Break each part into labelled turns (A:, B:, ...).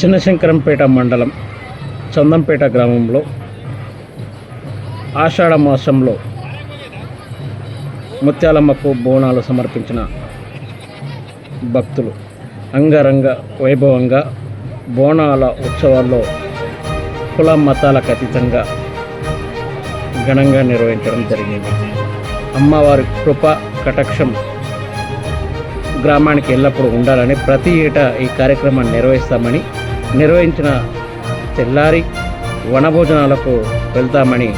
A: చిన్నశంకరంపేట మండలం చందంపేట గ్రామంలో ఆషాఢ మాసంలో ముత్యాలమ్మకు బోనాలు సమర్పించిన భక్తులు. అంగరంగ వైభవంగా బోనాల ఉత్సవాల్లో కుల మతాలకు అతీతంగా ఘనంగా నిర్వహించడం జరిగింది. అమ్మవారి కృప కటక్షం గ్రామానికి ఎల్లప్పుడూ ఉండాలని ప్రతి ఏటా ఈ కార్యక్రమాన్ని నిర్వహిస్తామని నిర్వహించిన తెల్లారి వనభోజనాలకు వెళ్తామని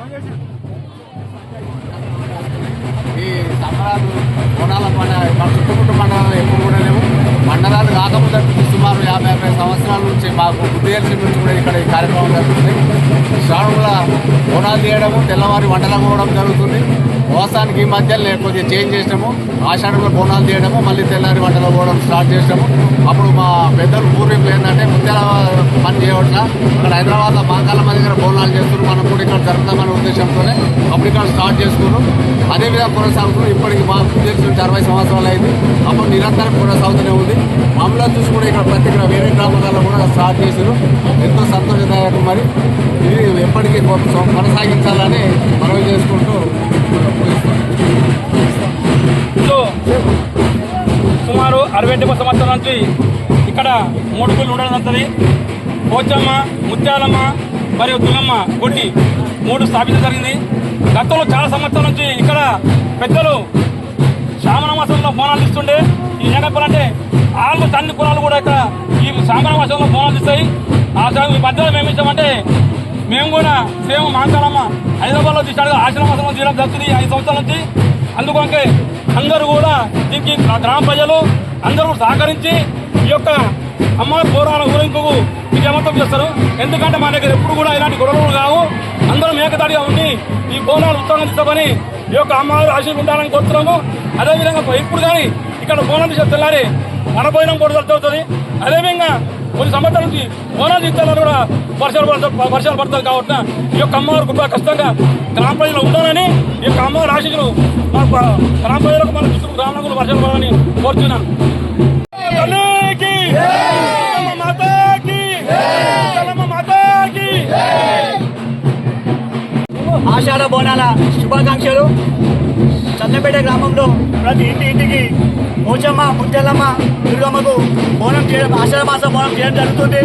B: ఈ సంబరాలు బోనాల పండుగ మన చుట్టుముట్టు మండలాలు ఎప్పుడు కూడా లేవు. మండలాలు కాకపోతే సుమారు యాభై యాభై సంవత్సరాల నుంచి మాకు ఉదయం నుంచి కూడా ఇక్కడ ఈ కార్యక్రమం జరుగుతుంది. శ్రావణుల బోనాలు తీయడము తెల్లవారి వంటలు కూడా జరుగుతుంది. మోసానికి ఈ మధ్యనే కొద్దిగా చేంజ్ చేసినాము. ఆషాఢంలో బోనాలు తీయడము మళ్ళీ తెల్లారి వంటలు పోవడం స్టార్ట్ చేసినాము. అప్పుడు మా పెద్దలు పూర్వీకులు ఏంటంటే ముత్యాల పని చేయవట్ల ఇక్కడ హైదరాబాద్లో మాకాలమ్మ దగ్గర బోనాలు చేస్తున్నారు. మనం కూడా ఇక్కడ జరుగుతామనే ఉద్దేశంతోనే అప్పుడు ఇక్కడ స్టార్ట్ చేసుకున్నాం. అదేవిధంగా కొనసాగుతున్నాం. ఇప్పటికి మా ఉద్దేశం అరవై సంవత్సరాలు అయింది. అప్పుడు నిరంతరం కొనసాగుతూనే ఉంది. మమ్మల్ని చూసి కూడా ఇక్కడ ప్రతి గ్రా- వేరే గ్రామాలలో కూడా స్టార్ట్ చేసారు ఎంతో సంతోషదాయకం మరి. ఎప్పటికీ కొనసాగించాలని మనవి చేసుకుంటూ
C: సుమారు అరవై డెబ్బై సంవత్సరాల నుంచి ఇక్కడ మూడు గుళ్ళు ఉండడం జరుగుతుంది. పోచమ్మ ముత్యాలమ్మ మరియు దుల్లమ్మ గుడి మూడు స్థాపించడం జరిగింది. గతంలో చాలా సంవత్సరాల నుంచి ఇక్కడ పెద్దలు శ్రావణ మాసంలో బోనాలు ఇస్తుండే ఈ ఏనప్పాలంటే ఆళ్ళు తన్ని కులాలు కూడా ఇక్కడ ఈ శ్రావణ మాసంలో బోనాలు ఇస్తాయి ఆ సమయం ఈ మధ్యలో మేము ఇచ్చామంటే మేము కూడా సేమ్ మాంకాలమ్మ హైదరాబాద్లో తీసాడు ఆశ్రమాసంలో తీయడం జరుగుతుంది ఐదు సంవత్సరాల నుంచి. అందుకొరకే అందరూ కూడా దీనికి గ్రామ ప్రజలు అందరూ సహకరించి ఈ యొక్క అమ్మ పోరాల ఊరింపుకు విజయవంతం చేస్తారు. ఎందుకంటే మా దగ్గర ఎప్పుడు కూడా ఇలాంటి గొడవలు కావు. అందరం ఏకతాడిగా ఉండి ఈ బోనాలు ఉత్సాహం తీసుకొని ఈ యొక్క అమ్మవారు ఆశీర్వాదం ఉండాలని కోరుతున్నాము. అదేవిధంగా ఇప్పుడు కానీ ఇక్కడ బోనాలు తీసే తెల్లారి వనపోయినం కూడా జరుగుతుంది అదేవిధంగా కొన్ని సంవత్సరాల నుంచి బోనాలు జిల్లాలో కూడా వర్షాలు పడతారు వర్షాలు పడతారు కాబట్టి ఈ యొక్క అమ్మవారి కృప ఖచ్చితంగా గ్రామ ప్రజలు ఉండాలని ఈ యొక్క అమ్మవారి ఆశీస్సులు మా గ్రామ ప్రజలకు మన చుట్టూ గ్రామంలో వర్షాలు పడాలని కోరుతున్నాను
D: ఆషాఢ బోనాల శుభాకాంక్షలు. చందంపేట గ్రామంలో ప్రతి ఇంటి ఇంటికి పోచమ్మ ముత్యాలమ్మ దుర్గమ్మకు బోనం చేయడం ఆషాఢ మాసం బోనం చేయడం జరుగుతుంది.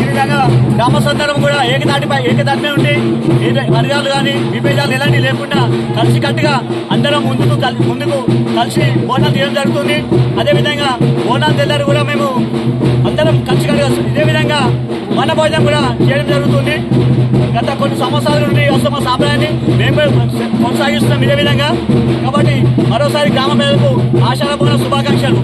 D: ఈ విధంగా గ్రామస్వందరం కూడా ఏకదాటిపై ఏకదాటిపై ఉండి ఏ వర్గాలు కానీ విభేదాలు ఎలాంటి లేకుండా కలిసికట్టుగా అందరం ముందుకు ముందుకు కలిసి బోనం చేయడం జరుగుతుంది. అదేవిధంగా బోనాలు తెల్లారు కూడా మేము అందరం కలిసికట్టుగా ఇదే విధంగా మన భోజనం కూడా చేయడం జరుగుతుంది. గత కొన్ని సంవత్సరాల నుండి వస్తున్న సాంప్రదాయాన్ని మేము కొనసాగిస్తున్నాం ఇదే విధంగా. కాబట్టి మరోసారి గ్రామ ప్రజలకు ఆశాల శుభాకాంక్షలు.